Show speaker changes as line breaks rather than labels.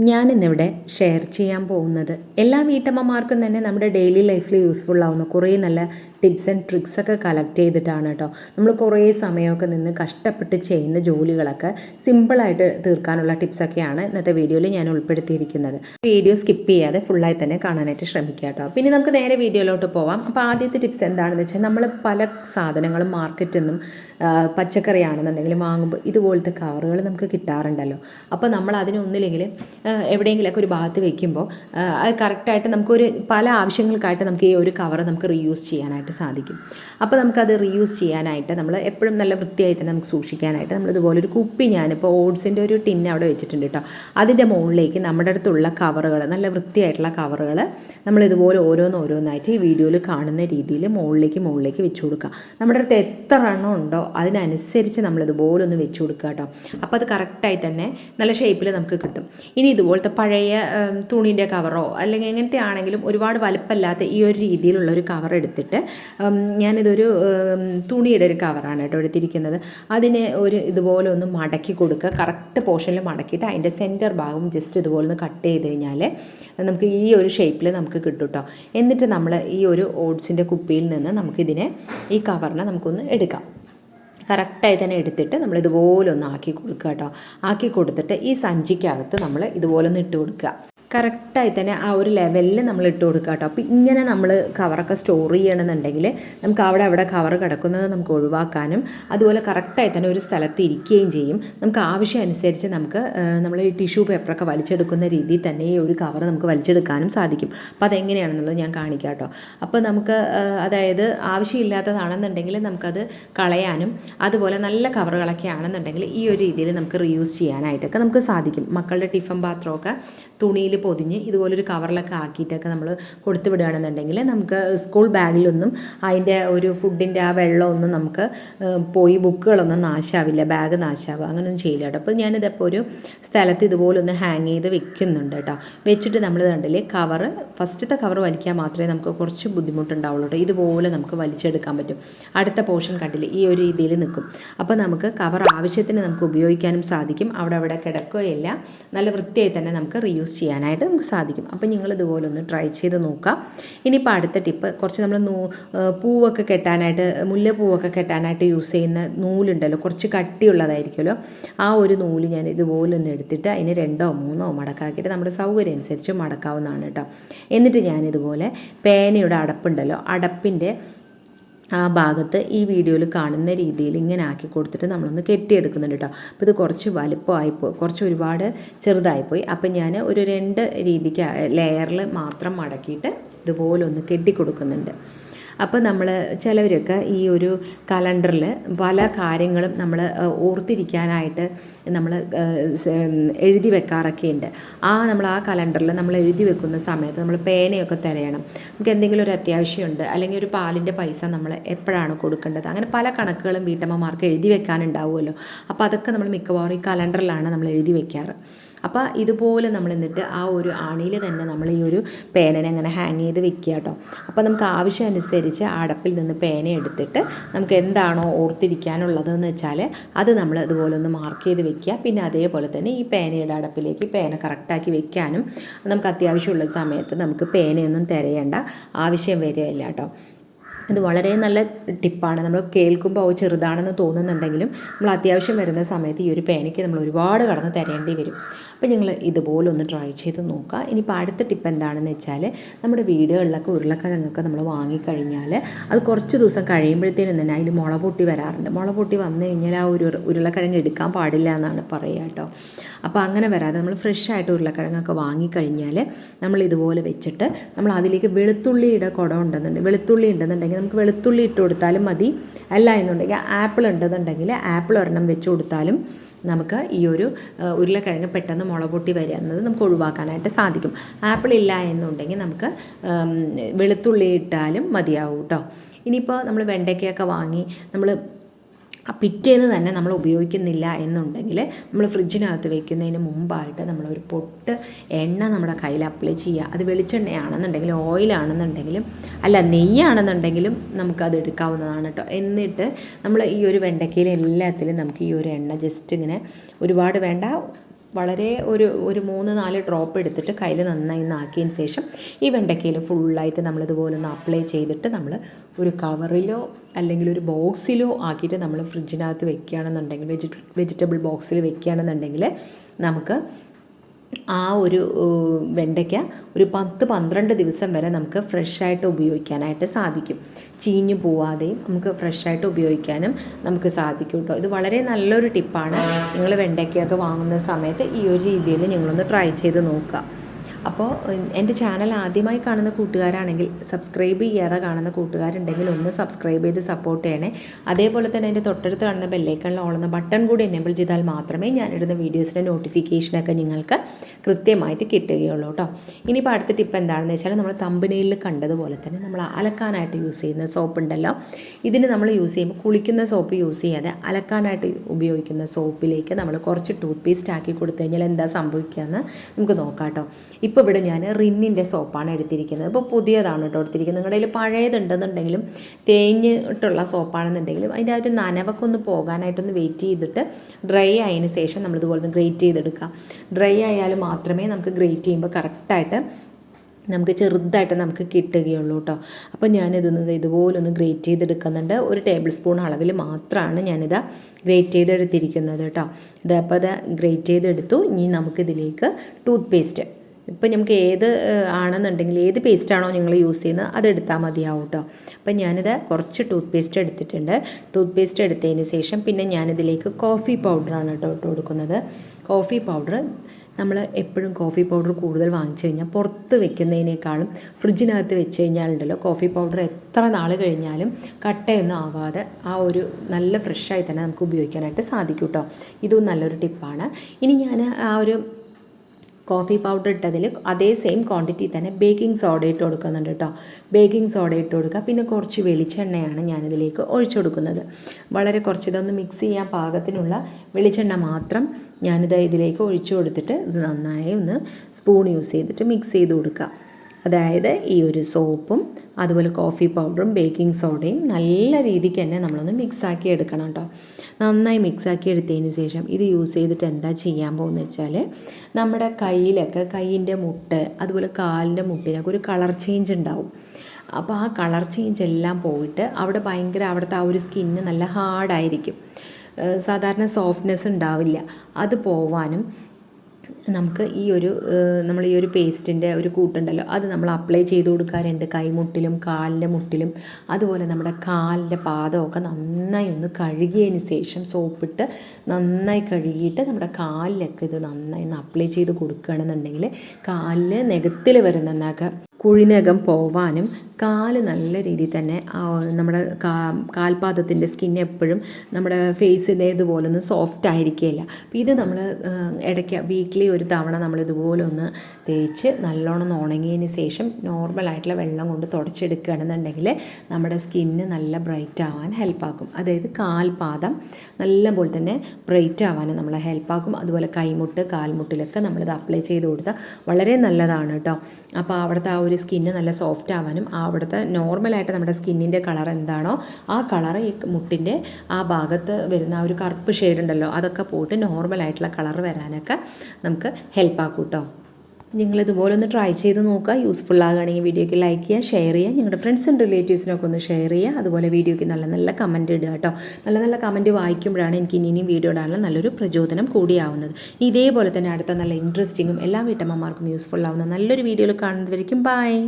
ഞാനിന്നിവിടെ ഷെയർ ചെയ്യാൻ പോകുന്നത്. എല്ലാ വീട്ടമ്മമാർക്കും തന്നെ നമ്മുടെ ഡെയിലി ലൈഫിൽ യൂസ്ഫുൾ ആവുന്ന കുറേ നല്ല ടിപ്സ് ആൻഡ് ട്രിക്സ് ഒക്കെ കളക്ട് ചെയ്തിട്ടാണ് കേട്ടോ നമ്മൾ കുറേ സമയമൊക്കെ നിന്ന് കഷ്ടപ്പെട്ട് ചെയ്യുന്ന ജോലികളൊക്കെ സിമ്പിളായിട്ട് തീർക്കാനുള്ള ടിപ്സൊക്കെയാണ് ഇന്നത്തെ വീഡിയോയിൽ ഞാൻ ഉൾപ്പെടുത്തിയിരിക്കുന്നത്. വീഡിയോ സ്കിപ്പ് ചെയ്യാതെ ഫുള്ളായി തന്നെ കാണാനായിട്ട് ശ്രമിക്കുക കേട്ടോ പിന്നെ നമുക്ക് നേരെ വീഡിയോയിലോട്ട് പോവാം. അപ്പോൾ ആദ്യത്തെ ടിപ്സ് എന്താണെന്ന് വെച്ചാൽ നമ്മൾ പല സാധനങ്ങളും മാർക്കറ്റിൽ നിന്നും പച്ചക്കറിയാണെന്നുണ്ടെങ്കിൽ പച്ചക്കറി വാങ്ങുമ്പോൾ ഇതുപോലത്തെ കവറുകൾ നമുക്ക് കിട്ടാറുണ്ടല്ലോ. അപ്പോൾ നമ്മൾ അതിനൊന്നില്ലെങ്കിൽ എവിടെയെങ്കിലുമൊക്കെ ഒരു ഭാഗത്ത് വെക്കുമ്പോൾ അത് കറക്റ്റായിട്ട് നമുക്കൊരു പല ആവശ്യങ്ങൾക്കായിട്ട് നമുക്ക് ഈ ഒരു കവർ നമുക്ക് റീയൂസ് ചെയ്യാനായിട്ട് സാധിക്കും. അപ്പോൾ നമുക്കത് റീയൂസ് ചെയ്യാനായിട്ട് നമ്മൾ എപ്പോഴും നല്ല വൃത്തിയായി തന്നെ നമുക്ക് സൂക്ഷിക്കാനായിട്ട് നമ്മൾ ഇതുപോലെ ഒരു കുപ്പി ഞാനിപ്പോൾ ഓട്സിന്റെ ഒരു ടിൻ അവിടെ വെച്ചിട്ടുണ്ട് കേട്ടോ. അതിന്റെ മുകളിലേക്ക് നമ്മുടെ അടുത്തുള്ള കവറുകൾ നല്ല വൃത്തിയായിട്ടുള്ള കവറുകൾ നമ്മൾ ഇതുപോലെ ഓരോന്ന് ഓരോന്നായിട്ട് ഈ വീഡിയോയിൽ കാണുന്ന രീതിയിൽ മുകളിലേക്ക് മുകളിലേക്ക് വെച്ച് കൊടുക്കുക. നമ്മുടെ അടുത്ത് എത്ര എണ്ണം ഉണ്ടോ അതിനനുസരിച്ച് നമ്മൾ ഇതുപോലെ ഒന്ന് വെച്ച് കൊടുക്കുക കേട്ടോ. അപ്പോൾ അത് കറക്റ്റായി തന്നെ നല്ല ഷേപ്പിൽ നമുക്ക് കിട്ടും. ഇനി ഇതുപോലത്തെ പഴയ തുണീന്റെ കവറോ അല്ലെങ്കിൽ എങ്ങനത്തെ ആണെങ്കിലും ഒരുപാട് വലുപ്പമില്ലാത്ത ഈ ഒരു രീതിയിലുള്ള ഒരു കവർ എടുത്തിട്ട് ഞാനിതൊരു തുണിയുടെ ഒരു കവറാണ് കേട്ടോ എടുത്തിരിക്കുന്നത്. അതിനെ ഒരു ഇതുപോലെ ഒന്ന് മടക്കി കൊടുക്കുക. കറക്റ്റ് പോർഷനിൽ മടക്കിയിട്ട് അതിന്റെ സെന്റർ ഭാഗം ജസ്റ്റ് ഇതുപോലെ ഒന്ന് കട്ട് ചെയ്ത് കഴിഞ്ഞാൽ നമുക്ക് ഈ ഒരു ഷേപ്പിൽ നമുക്ക് കിട്ടും കേട്ടോ. എന്നിട്ട് നമ്മൾ ഈ ഒരു ഓട്സിന്റെ കുപ്പിയിൽ നിന്ന് നമുക്കിതിനെ ഈ കവറിനെ നമുക്കൊന്ന് എടുക്കാം. കറക്റ്റായി തന്നെ എടുത്തിട്ട് നമ്മൾ ഇതുപോലെ ഒന്ന് ആക്കി കൊടുക്കുക കേട്ടോ. ആക്കി കൊടുത്തിട്ട് ഈ സഞ്ചിക്കകത്ത് നമ്മൾ ഇതുപോലെ ഒന്ന് ഇട്ട് കൊടുക്കുക. കറക്റ്റായി തന്നെ ആ ഒരു ലെവലിൽ നമ്മൾ ഇട്ട് കൊടുക്കുക കേട്ടോ. അപ്പോൾ ഇങ്ങനെ നമ്മൾ കവറൊക്കെ സ്റ്റോർ ചെയ്യണമെന്നുണ്ടെങ്കിൽ നമുക്ക് അവിടെ അവിടെ കവർ കിടക്കുന്നത് നമുക്ക് ഒഴിവാക്കാനും അതുപോലെ കറക്റ്റായി തന്നെ ഒരു സ്ഥലത്ത് ഇരിക്കുകയും ചെയ്യും. നമുക്ക് ആവശ്യം അനുസരിച്ച് നമുക്ക് നമ്മൾ ഈ ടിഷ്യൂ പേപ്പറൊക്കെ വലിച്ചെടുക്കുന്ന രീതിയിൽ തന്നെ ഈ ഒരു കവർ നമുക്ക് വലിച്ചെടുക്കാനും സാധിക്കും. അപ്പോൾ അതെങ്ങനെയാണെന്നുള്ളത് ഞാൻ കാണിക്കാം കേട്ടോ. അപ്പോൾ നമുക്ക് അതായത് ആവശ്യമില്ലാത്തതാണെന്നുണ്ടെങ്കിൽ നമുക്കത് കളയാനും അതുപോലെ നല്ല കവറുകളൊക്കെ ആണെന്നുണ്ടെങ്കിൽ ഈ ഒരു രീതിയിൽ നമുക്ക് റീയൂസ് ചെയ്യാനായിട്ടൊക്കെ നമുക്ക് സാധിക്കും. മക്കളുടെ ടിഫൻ പാത്രമൊക്കെ തുണിയിൽ പൊതിഞ്ഞ് ഇതുപോലൊരു കവറിലൊക്കെ ആക്കിയിട്ടൊക്കെ നമ്മൾ കൊടുത്തു വിടുകയാണെന്നുണ്ടെങ്കിൽ നമുക്ക് സ്കൂൾ ബാഗിലൊന്നും അതിന്റെ ഒരു ഫുഡിന്റെ ആ വെള്ളമൊന്നും നമുക്ക് പോയി ബുക്കുകളൊന്നും നാശാവില്ല ബാഗ് നാശാവുക അങ്ങനെയൊന്നും ചെയ്യില്ല കേട്ടോ. അപ്പോൾ ഞാനിതപ്പോൾ ഒരു സ്ഥലത്ത് ഇതുപോലെ ഒന്ന് ഹാങ് ചെയ്ത് വെക്കുന്നുണ്ട് കേട്ടോ. വെച്ചിട്ട് നമ്മൾ കണ്ടില്ലേ കവറ് ഫസ്റ്റത്തെ കവർ വലിക്കാൻ മാത്രമേ നമുക്ക് കുറച്ച് ബുദ്ധിമുട്ടുണ്ടാവുള്ളൂ കേട്ടോ. ഇതുപോലെ നമുക്ക് വലിച്ചെടുക്കാൻ പറ്റും. അടുത്ത പോർഷൻ കണ്ടില്ലേ ഈ ഒരു രീതിയിൽ നിൽക്കും. അപ്പോൾ നമുക്ക് കവർ ആവശ്യത്തിന് നമുക്ക് ഉപയോഗിക്കാനും സാധിക്കും. അവിടെ അവിടെ കിടക്കുകയില്ല. നല്ല വൃത്തിയായി തന്നെ നമുക്ക് റീയൂസ് ചെയ്യാനായിട്ട് നമുക്ക് സാധിക്കും. അപ്പോൾ നിങ്ങൾ ഇതുപോലെ ഒന്ന് ട്രൈ ചെയ്ത് നോക്കുക ഇനിയിപ്പോൾ അടുത്ത ടിപ്പ് കുറച്ച് നമ്മൾ നൂ പൂവൊക്കെ കെട്ടാനായിട്ട് മുല്ലപ്പൂവൊക്കെ കെട്ടാനായിട്ട് യൂസ് ചെയ്യുന്ന നൂലുണ്ടല്ലോ കുറച്ച് കട്ടിയുള്ളതായിരിക്കുമല്ലോ. ആ ഒരു നൂൽ ഞാൻ ഇതുപോലെ ഒന്ന് എടുത്തിട്ട് അതിന് രണ്ടോ മൂന്നോ മടക്കാക്കിയിട്ട് നമ്മുടെ സൗകര്യം അനുസരിച്ച് മടക്കാവുന്നതാണ് കേട്ടോ. എന്നിട്ട് ഞാനിതുപോലെ പേനയുടെ അടപ്പുണ്ടല്ലോ അടപ്പിന്റെ ആ ഭാഗത്ത് ഈ വീഡിയോയിൽ കാണുന്ന രീതിയിൽ ഇങ്ങനെ ആക്കി കൊടുത്തിട്ട് നമ്മളൊന്ന് കെട്ടിയെടുക്കുന്നുണ്ട് കേട്ടോ. അപ്പോൾ ഇത് കുറച്ച് വലുപ്പമായിപ്പോയി കുറച്ച് ഒരുപാട് ചെറുതായിപ്പോയി. അപ്പം ഞാൻ ഒരു രണ്ട് രീതിക്ക് ലെയറിൽ മാത്രം മടക്കിയിട്ട് ഇതുപോലെ ഒന്ന് കെട്ടി കൊടുക്കുന്നുണ്ട് അപ്പോൾ നമ്മൾ ചിലവരൊക്കെ ഈ ഒരു കലണ്ടറിൽ പല കാര്യങ്ങളും നമ്മൾ ഓർത്തിരിക്കാനായിട്ട് നമ്മൾ എഴുതി വെക്കാറൊക്കെ ഉണ്ട് ആ നമ്മൾ ആ കലണ്ടറിൽ നമ്മൾ എഴുതി വെക്കുന്ന സമയത്ത് നമ്മൾ പേനയൊക്കെ തിരയണം. നമുക്ക് എന്തെങ്കിലും ഒരു അത്യാവശ്യമുണ്ട് അല്ലെങ്കിൽ ഒരു പാലിന്റെ പൈസ നമ്മൾ എപ്പോഴാണ് കൊടുക്കേണ്ടത്? അങ്ങനെ പല കണക്കുകളും വീട്ടമ്മമാർക്ക് എഴുതി വെക്കാനുണ്ടാവുമല്ലോ. അപ്പോൾ അതൊക്കെ നമ്മൾ മിക്കവാറും ഈ കലണ്ടറിലാണ് നമ്മൾ എഴുതി വെക്കാറ്. അപ്പോൾ ഇതുപോലെ നമ്മൾ എന്നിട്ട് ആ ഒരു ആണിയിൽ തന്നെ നമ്മൾ ഈ ഒരു പേനനെ അങ്ങനെ ഹാങ് ചെയ്ത് വെക്കുക കേട്ടോ അപ്പോൾ നമുക്ക് ആവശ്യം അനുസരിച്ച് ആ അടപ്പിൽ നിന്ന് പേന എടുത്തിട്ട് നമുക്ക് എന്താണോ ഓർത്തിരിക്കാനുള്ളതെന്ന് വെച്ചാൽ അത് നമ്മൾ ഇതുപോലെ ഒന്ന് മാർക്ക് ചെയ്ത് വെക്കുക പിന്നെ അതേപോലെ തന്നെ ഈ പേനയുടെ അടപ്പിലേക്ക് പേന കറക്റ്റാക്കി വെക്കാനും നമുക്ക് അത്യാവശ്യമുള്ള സമയത്ത് നമുക്ക് പേനയൊന്നും തിരയേണ്ട ആവശ്യം വരികയില്ല കേട്ടോ ഇത് വളരെ നല്ല ടിപ്പാണ് നമ്മൾ കേൾക്കുമ്പോൾ ഓ ചെറുതാണെന്ന് തോന്നുന്നുണ്ടെങ്കിലും നമ്മൾ അത്യാവശ്യം വരുന്ന സമയത്ത് ഈ ഒരു പേനയ്ക്ക് നമ്മൾ ഒരുപാട് കടന്ന് തരേണ്ടി വരും. അപ്പോൾ നിങ്ങൾ ഇതുപോലെ ഒന്ന് ട്രൈ ചെയ്ത് നോക്കുക ഇനിയിപ്പോൾ അടുത്ത ടിപ്പ് എന്താണെന്ന് വെച്ചാൽ നമ്മുടെ വീടുകളിലൊക്കെ ഉരുളക്കിഴങ്ങൊക്കെ നമ്മൾ വാങ്ങിക്കഴിഞ്ഞാൽ അത് കുറച്ച് ദിവസം കഴിയുമ്പോഴത്തേനും തന്നെ അതിൽ മുള പൊട്ടി വരാറുണ്ട്. മുള പൊട്ടി വന്നു കഴിഞ്ഞാൽ ആ ഒരു ഉരുളക്കിഴങ്ങ് എടുക്കാൻ പാടില്ല എന്നാണ് പറയുക കേട്ടോ. അപ്പോൾ അങ്ങനെ വരാതെ നമ്മൾ ഫ്രഷ് ആയിട്ട് ഉരുളക്കിഴങ്ങൊക്കെ വാങ്ങിക്കഴിഞ്ഞാൽ നമ്മൾ ഇതുപോലെ വെച്ചിട്ട് നമ്മൾ അതിലേക്ക് വെളുത്തുള്ളിയുടെ കുടം ഉണ്ടെന്നുണ്ടെങ്കിൽ വെളുത്തുള്ളി ഉണ്ടെന്നുണ്ടെങ്കിൽ നമുക്ക് വെളുത്തുള്ളി ഇട്ട് കൊടുത്താലും മതി. അല്ല എന്നുണ്ടെങ്കിൽ ആപ്പിൾ ഉണ്ടെന്നുണ്ടെങ്കിൽ ആപ്പിൾ ഒരെണ്ണം വെച്ച് കൊടുത്താലും നമുക്ക് ഈ ഒരു ഉരുളക്കിഴങ്ങ് പെട്ടെന്ന് മുള പൊട്ടി വരുന്നത് നമുക്ക് ഒഴിവാക്കാനായിട്ട് സാധിക്കും. ആപ്പിൾ ഇല്ല എന്നുണ്ടെങ്കിൽ നമുക്ക് വെളുത്തുള്ളി ഇട്ടാലും മതിയാവും കേട്ടോ ഇനിയിപ്പോൾ നമ്മൾ വെണ്ടയ്ക്കയൊക്കെ വാങ്ങി നമ്മൾ ആ പിറ്റേന്ന് തന്നെ നമ്മൾ ഉപയോഗിക്കുന്നില്ല എന്നുണ്ടെങ്കിൽ നമ്മൾ ഫ്രിഡ്ജിനകത്ത് വെക്കുന്നതിന് മുമ്പായിട്ട് നമ്മളൊരു പൊട്ട് എണ്ണ നമ്മുടെ കയ്യിൽ അപ്ലൈ ചെയ്യുക. അത് വെളിച്ചെണ്ണയാണെന്നുണ്ടെങ്കിലും ഓയിലാണെന്നുണ്ടെങ്കിലും അല്ല നെയ്യാണെന്നുണ്ടെങ്കിലും നമുക്കത് എടുക്കാവുന്നതാണ് കേട്ടോ എന്നിട്ട് നമ്മൾ ഈ ഒരു വെണ്ടയ്ക്കയിൽ എല്ലാത്തിലും നമുക്ക് ഈ ഒരു എണ്ണ ജസ്റ്റ് ഇങ്ങനെ ഒരുപാട് വേണ്ട. വളരെ ഒരു ഒരു മൂന്ന് നാല് ഡ്രോപ്പ് എടുത്തിട്ട് കയ്യിൽ നന്നായി നാക്കിയതിന് ശേഷം ഈ വെണ്ടയ്ക്കയിൽ ഫുള്ളായിട്ട് നമ്മളിതുപോലെ ഒന്ന് അപ്ലൈ ചെയ്തിട്ട് നമ്മൾ ഒരു കവറിലോ അല്ലെങ്കിൽ ഒരു ബോക്സിലോ ആക്കിയിട്ട് നമ്മൾ ഫ്രിഡ്ജിനകത്ത് വെക്കുകയാണെന്നുണ്ടെങ്കിൽ വെജി വെജിറ്റബിൾ ബോക്സിൽ വെക്കുകയാണെന്നുണ്ടെങ്കിൽ നമുക്ക് ആ ഒരു വെണ്ടയ്ക്ക ഒരു പത്ത് പന്ത്രണ്ട് ദിവസം വരെ നമുക്ക് ഫ്രഷായിട്ട് ഉപയോഗിക്കാനായിട്ട് സാധിക്കും. ചീഞ്ഞു പോവാതെയും നമുക്ക് ഫ്രഷായിട്ട് ഉപയോഗിക്കാനും നമുക്ക് സാധിക്കും കേട്ടോ ഇത് വളരെ നല്ലൊരു ടിപ്പാണ്. നിങ്ങൾ വെണ്ടയ്ക്കയൊക്കെ വാങ്ങുന്ന സമയത്ത് ഈ ഒരു രീതിയിൽ നിങ്ങളൊന്ന് ട്രൈ ചെയ്ത് നോക്കുക. അപ്പോൾ എന്റെ ചാനൽ ആദ്യമായി കാണുന്ന കൂട്ടുകാരാണെങ്കിൽ സബ്സ്ക്രൈബ് ചെയ്യാതെ കാണുന്ന കൂട്ടുകാരുണ്ടെങ്കിൽ ഒന്ന് സബ്സ്ക്രൈബ് ചെയ്ത് സപ്പോർട്ട് ചെയ്യണേ. അതേപോലെ തന്നെ എന്റെ തൊട്ടടുത്ത് കാണുന്ന ബെല്ലൈക്കണിൽ ഓളുന്ന ബട്ടൺ കൂടി എനേബിൾ ചെയ്താൽ മാത്രമേ ഞാൻ ഇടുന്ന വീഡിയോസിന്റെ നോട്ടിഫിക്കേഷനൊക്കെ നിങ്ങൾക്ക് കൃത്യമായിട്ട് കിട്ടുകയുള്ളൂ കേട്ടോ ഇനിയിപ്പോൾ അടുത്ത ടിപ്പ് എന്താണെന്ന് വെച്ചാൽ നമ്മൾ തമ്പനയിൽ കണ്ടതുപോലെ തന്നെ നമ്മൾ അലക്കാനായിട്ട് യൂസ് ചെയ്യുന്ന സോപ്പ് ഉണ്ടല്ലോ. ഇതിന് നമ്മൾ യൂസ് ചെയ്യുമ്പോൾ കുളിക്കുന്ന സോപ്പ് യൂസ് ചെയ്യാതെ അലക്കാനായിട്ട് ഉപയോഗിക്കുന്ന സോപ്പിലേക്ക് നമ്മൾ കുറച്ച് ടൂത്ത് പേസ്റ്റ് ആക്കി കൊടുത്തു കഴിഞ്ഞാൽ എന്താ സംഭവിക്കുകയെന്ന് നമുക്ക് നോക്കാം കേട്ടോ ഇപ്പോൾ ഇവിടെ ഞാൻ റിന്നിന്റെ സോപ്പാണ് എടുത്തിരിക്കുന്നത്. ഇപ്പോൾ പുതിയതാണ് കേട്ടോ എടുത്തിരിക്കുന്നത്. നിങ്ങളുടെ കയ്യിൽ പഴയതുണ്ടെന്നുണ്ടെങ്കിലും തേഞ്ഞിട്ടുള്ള സോപ്പാണെന്നുണ്ടെങ്കിലും അതിന്റെ ആ ഒരു നനവൊക്കെ ഒന്ന് പോകാനായിട്ടൊന്ന് വെയിറ്റ് ചെയ്തിട്ട് ഡ്രൈ ആയതിന് ശേഷം നമ്മളിതുപോലെ ഒന്ന് ഗ്രേറ്റ് ചെയ്തെടുക്കുക. ഡ്രൈ ആയാൽ മാത്രമേ നമുക്ക് ഗ്രേറ്റ് ചെയ്യുമ്പോൾ കറക്റ്റായിട്ട് നമുക്ക് ചെറുതായിട്ട് നമുക്ക് കിട്ടുകയുള്ളൂ കേട്ടോ. അപ്പോൾ ഞാനിത് ഇതുപോലൊന്ന് ഗ്രേറ്റ് ചെയ്തെടുക്കുന്നുണ്ട്. ഒരു ടേബിൾ സ്പൂൺ അളവിൽ മാത്രമാണ് ഞാനിത് ഗ്രേറ്റ് ചെയ്തെടുത്തിരിക്കുന്നത് കേട്ടോ. ഇത് അപ്പോൾ ഗ്രേറ്റ് ചെയ്തെടുത്തു. ഇനി നമുക്കിതിലേക്ക് ടൂത്ത് പേസ്റ്റ് ഇപ്പം നമുക്ക് ഏത് ആണെന്നുണ്ടെങ്കിൽ ഏത് പേസ്റ്റാണോ നിങ്ങൾ യൂസ് ചെയ്യുന്നത് അതെടുത്താൽ മതിയാവും കേട്ടോ അപ്പം ഞാനിത് കുറച്ച് ടൂത്ത് പേസ്റ്റ് എടുത്തിട്ടുണ്ട്. ടൂത്ത് പേസ്റ്റ് എടുത്തതിന് ശേഷം പിന്നെ ഞാനിതിലേക്ക് കോഫി പൗഡറാണ് കേട്ടോ ഇട്ട് കൊടുക്കുന്നത്. കോഫി പൗഡർ നമ്മൾ എപ്പോഴും കോഫി പൗഡർ കൂടുതൽ വാങ്ങിച്ചു കഴിഞ്ഞാൽ പുറത്ത് വെക്കുന്നതിനേക്കാളും ഫ്രിഡ്ജിനകത്ത് വെച്ച് കഴിഞ്ഞാലുണ്ടല്ലോ കോഫി പൗഡർ എത്ര നാൾ കഴിഞ്ഞാലും കട്ടയൊന്നും ആവാതെ ആ ഒരു നല്ല ഫ്രഷായി തന്നെ നമുക്ക് ഉപയോഗിക്കാനായിട്ട് സാധിക്കും കേട്ടോ ഇതും നല്ലൊരു ടിപ്പാണ് ഇനി ഞാൻ ആ ഒരു കോഫി പൗഡർ ഇട്ടതിൽ അതേ സെയിം ക്വാണ്ടിറ്റി തന്നെ ബേക്കിംഗ് സോഡ ഇട്ട് കൊടുക്കുന്നുണ്ട് കേട്ടോ ബേക്കിംഗ് സോഡ ഇട്ട് കൊടുക്കുക. പിന്നെ കുറച്ച് വെളിച്ചെണ്ണയാണ് ഞാനിതിലേക്ക് ഒഴിച്ചു കൊടുക്കുന്നത്. വളരെ കുറച്ച് ഇതൊന്ന് മിക്സ് ചെയ്യാൻ പാകത്തിനുള്ള വെളിച്ചെണ്ണ മാത്രം ഞാനിത് ഇതിലേക്ക് ഒഴിച്ചു കൊടുത്തിട്ട് ഇത് നന്നായി ഒന്ന് സ്പൂൺ യൂസ് ചെയ്തിട്ട് മിക്സ് ചെയ്ത് കൊടുക്കുക. അതായത് ഈ ഒരു സോപ്പും അതുപോലെ കോഫി പൗഡറും ബേക്കിംഗ് സോഡയും നല്ല രീതിക്ക് തന്നെ നമ്മളൊന്ന് മിക്സാക്കി എടുക്കണം കേട്ടോ നന്നായി മിക്സാക്കി എടുത്തതിന് ശേഷം ഇത് യൂസ് ചെയ്തിട്ട് എന്താ ചെയ്യാൻ പോകുന്നത് വെച്ചാൽ നമ്മുടെ കയ്യിലൊക്കെ കയ്യിന്റെ മുട്ട് അതുപോലെ കാലിന്റെ മുട്ടിനൊക്കെ ഒരു കളർ ചേഞ്ച് ഉണ്ടാവും. അപ്പോൾ ആ കളർ ചേഞ്ച് എല്ലാം പോയിട്ട് അവിടെ ഭയങ്കര അവിടുത്തെ ആ ഒരു സ്കിന്ന് നല്ല ഹാർഡായിരിക്കും സാധാരണ സോഫ്റ്റ്നെസ് ഉണ്ടാവില്ല. അത് പോവാനും നമുക്ക് ഈ ഒരു നമ്മൾ ഈ ഒരു പേസ്റ്റിന്റെ ഒരു കൂട്ടുണ്ടല്ലോ അത് നമ്മൾ അപ്ലൈ ചെയ്ത് കൊടുക്കാറുണ്ട്. കൈമുട്ടിലും കാലിന്റെ മുട്ടിലും. അതുപോലെ നമ്മുടെ കാലിന്റെ പാദമൊക്കെ നന്നായി ഒന്ന് കഴുകിയതിന് ശേഷം സോപ്പിട്ട് നന്നായി കഴുകിയിട്ട് നമ്മുടെ കാലിലൊക്കെ ഇത് നന്നായി ഒന്ന് അപ്ലൈ ചെയ്ത് കൊടുക്കുകയാണെന്നുണ്ടെങ്കിൽ കാലിൽ നികത്തിൽ വരുന്ന നഖ കുഴിനകം പോവാനും കാൽ നല്ല രീതിയിൽ തന്നെ നമ്മുടെ കാ കാൽപാദത്തിന്റെ സ്കിൻ എപ്പോഴും നമ്മുടെ ഫേസിന്റെ ഇതുപോലൊന്നും സോഫ്റ്റ് ആയിരിക്കില്ല അപ്പോൾ ഇത് നമ്മൾ ഇടയ്ക്ക് വീക്ക്ലി ഒരു തവണ നമ്മൾ ഇതുപോലെ ഒന്ന് തേച്ച് നല്ലോണം ഉണങ്ങിയതിന് ശേഷം നോർമലായിട്ടുള്ള വെള്ളം കൊണ്ട് തുടച്ചെടുക്കുകയാണെന്നുണ്ടെങ്കിൽ നമ്മുടെ സ്കിന്ന് നല്ല ബ്രൈറ്റ് ആവാൻ ഹെൽപ്പാക്കും അതായത് കാൽപാദം നല്ല പോലെ തന്നെ ബ്രൈറ്റ് ആവാൻ നമ്മളെ ഹെൽപ്പാക്കും അതുപോലെ കൈമുട്ട് കാൽമുട്ടിലൊക്കെ നമ്മളിത് അപ്ലൈ ചെയ്ത് കൊടുത്താൽ വളരെ നല്ലതാണ് കേട്ടോ അപ്പോൾ അവിടുത്തെ ആ ഒരു സ്കിന്ന് നല്ല സോഫ്റ്റ് ആവാനും അവിടുത്തെ നോർമലായിട്ട് നമ്മുടെ സ്കിന്നിന്റെ കളർ എന്താണോ ആ കളർ ഈ മുട്ടിന്റെ ആ ഭാഗത്ത് വരുന്ന ആ ഒരു കറുപ്പ് ഷെയ്ഡ് ഉണ്ടല്ലോ അതൊക്കെ പോയിട്ട് നോർമലായിട്ടുള്ള കളർ വരാനൊക്കെ നമുക്ക് ഹെൽപ്പാക്കും കേട്ടോ നിങ്ങൾ ഇതുപോലെ ഒന്ന് ട്രൈ ചെയ്ത് നോക്കുക. യൂസ്ഫുൾ ആകുകയാണെങ്കിൽ വീഡിയോയ്ക്ക് ലൈക്ക് ചെയ്യുക ഷെയർ ചെയ്യുക. നിങ്ങളുടെ ഫ്രണ്ട്സ് ആൻഡ് റിലേറ്റീവ്സിനൊക്കെ ഒന്ന് ഷെയർ ചെയ്യുക. അതുപോലെ വീഡിയോയ്ക്ക് നല്ല നല്ല കമന്റ് ഇടുക കേട്ടോ. നല്ല നല്ല കമന്റ് വായിക്കുമ്പോഴാണ് എനിക്ക് ഇനി ഇനിയും വീഡിയോ ഇടാനുള്ള നല്ലൊരു പ്രചോദനം കൂടിയാവുന്നത്. ഇതേപോലെ തന്നെ അടുത്ത നല്ല ഇൻട്രസ്റ്റിങ്ങും എല്ലാ വീട്ടമ്മമാർക്കും യൂസ്ഫുൾ ആവുന്ന നല്ലൊരു വീഡിയോയിൽ കാണുന്നതായിരിക്കും ബൈ